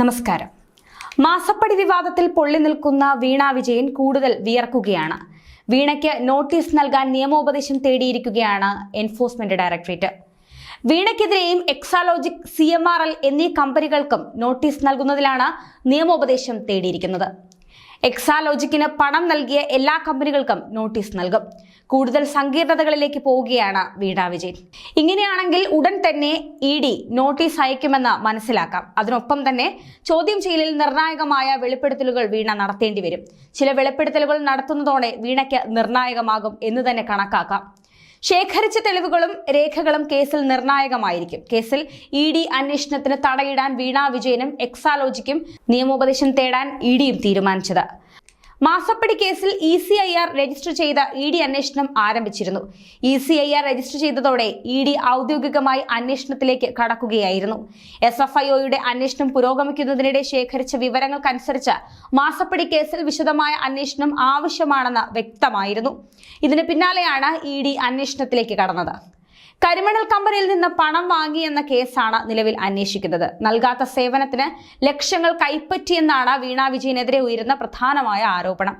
നമസ്കാരം. മാസപ്പടി വിവാദത്തിൽ പൊള്ളി നിൽക്കുന്ന വീണ വിജയൻ കൂടുതൽ വിയർക്കുകയാണ്. വീണയ്ക്ക് നോട്ടീസ് നൽകാൻ നിയമോപദേശം തേടിയിരിക്കുകയാണ് enforcement directorate. വീണയ്ക്കെതിരെയും Exalogic C M R L എന്നീ കമ്പനികൾക്കും നോട്ടീസ് നൽകുന്നതിലാണ് നിയമോപദേശം തേടിയിരിക്കുന്നത്. എക്സാലോജിക്കിന് പണം നൽകിയ എല്ലാ കമ്പനികൾക്കും നോട്ടീസ് നൽകും. കൂടുതൽ സങ്കീർണതകളിലേക്ക് പോവുകയാണ് വീണ വിജയൻ. ഇങ്ങനെയാണെങ്കിൽ ഉടൻ തന്നെ ഇ ഡി നോട്ടീസ് അയക്കുമെന്ന് മനസ്സിലാക്കാം. അതിനൊപ്പം തന്നെ ചോദ്യം ചെയ്യലിൽ നിർണായകമായ വെളിപ്പെടുത്തലുകൾ വീണ നടത്തേണ്ടി വരും. ചില വെളിപ്പെടുത്തലുകൾ നടത്തുന്നതോടെ വീണയ്ക്ക് നിർണായകമാകും എന്ന് തന്നെ കണക്കാക്കാം. ശേഖരിച്ച തെളിവുകളും രേഖകളും കേസിൽ നിർണായകമായിരിക്കും. കേസിൽ ഇ ഡി അന്വേഷണത്തിന് തടയിടാൻ വീണ വിജയനും എക്സാലോജിക്കും നിയമോപദേശം തേടാൻ ഇ ഡിയും തീരുമാനിച്ചത്. മാസപ്പടി കേസിൽ E C I R register ചെയ്ത ഇ ഡി അന്വേഷണം ആരംഭിച്ചിരുന്നു. E C I R register ചെയ്തതോടെ ഇ ഡി ഔദ്യോഗികമായി അന്വേഷണത്തിലേക്ക് കടക്കുകയായിരുന്നു. എസ് എഫ് ഐ ഒയുടെ അന്വേഷണം പുരോഗമിക്കുന്നതിനിടെ ശേഖരിച്ച വിവരങ്ങൾക്കനുസരിച്ച് മാസപ്പടി കേസിൽ വിശദമായ അന്വേഷണം ആവശ്യമാണെന്ന് വ്യക്തമായിരുന്നു. ഇതിന് പിന്നാലെയാണ് ഇ ഡി അന്വേഷണത്തിലേക്ക് കടന്നത്. കരിമണൽ കമ്പനിയിൽ നിന്ന് പണം വാങ്ങി എന്ന കേസാണ് നിലവിൽ അന്വേഷിക്കുന്നത്. നൽകാത്ത സേവനത്തിന് ലക്ഷങ്ങൾ കൈപ്പറ്റിയെന്നാണ് വീണ വിജയനെതിരെ ഉയരുന്ന പ്രധാനമായ ആരോപണം.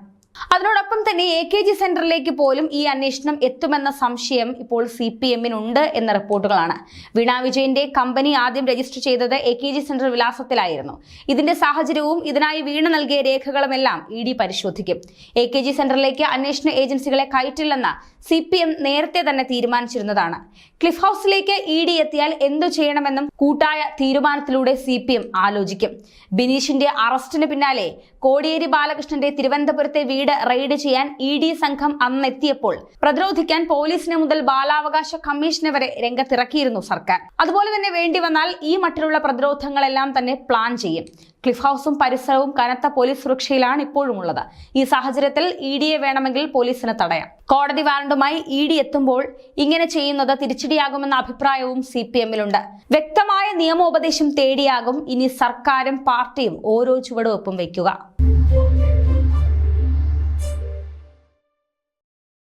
അതിനോടൊപ്പം തന്നെ എ കെ ജി സെന്ററിലേക്ക് പോലും ഈ അന്വേഷണം എത്തുമെന്ന സംശയം ഇപ്പോൾ സി പി എമ്മിനുണ്ട് എന്ന റിപ്പോർട്ടുകളാണ്. വീണ വിജയന്റെ കമ്പനി ആദ്യം രജിസ്റ്റർ ചെയ്തത് എ കെ ജി സെന്റർ വിലാസത്തിലായിരുന്നു. ഇതിന്റെ സാഹചര്യവും ഇതിനായി വീണ നൽകിയ രേഖകളുമെല്ലാം ഇ ഡി പരിശോധിക്കും. എ കെ ജി സെന്ററിലേക്ക് അന്വേഷണ ഏജൻസികളെ കയറ്റില്ലെന്ന് സി പി എം നേരത്തെ തന്നെ തീരുമാനിച്ചിരുന്നതാണ്. ക്ലിഫ് ഹൗസിലേക്ക് ഇ ഡി എത്തിയാൽ എന്തു ചെയ്യണമെന്നും കൂട്ടായ തീരുമാനത്തിലൂടെ സി പി എം ആലോചിക്കും. ബിനീഷിന്റെ അറസ്റ്റിന് പിന്നാലെ കോടിയേരി ബാലകൃഷ്ണന്റെ തിരുവനന്തപുരത്തെ വീട് റെയ്ഡ് ചെയ്യാൻ ഇ ഡി സംഘം അന്നെത്തിയപ്പോൾ പ്രതിരോധിക്കാൻ പോലീസിന് മുതൽ ബാലാവകാശ കമ്മീഷനെ വരെ രംഗത്തിറക്കിയിരുന്നു സർക്കാർ. അതുപോലെ തന്നെ വേണ്ടി വന്നാൽ ഈ മട്ടിലുള്ള പ്രതിരോധങ്ങളെല്ലാം തന്നെ പ്ലാൻ ചെയ്യും. ക്ലിഫ് ഹൗസും പരിസരവും കനത്ത പോലീസ് സുരക്ഷയിലാണ് ഇപ്പോഴുമുള്ളത്. ഈ സാഹചര്യത്തിൽ ഇ ഡിയെ വേണമെങ്കിൽ പോലീസിന് തടയാം. കോടതി വാറണ്ടുമായി ഇ ഡി എത്തുമ്പോൾ ഇങ്ങനെ ചെയ്യുന്നത് തിരിച്ചടിയാകുമെന്ന അഭിപ്രായവും സി പി എമ്മിലുണ്ട്. വ്യക്തമായ നിയമോപദേശം തേടിയാകും ഇനി സർക്കാരും പാർട്ടിയും ഓരോ ചുവടുവെപ്പും വയ്ക്കുക.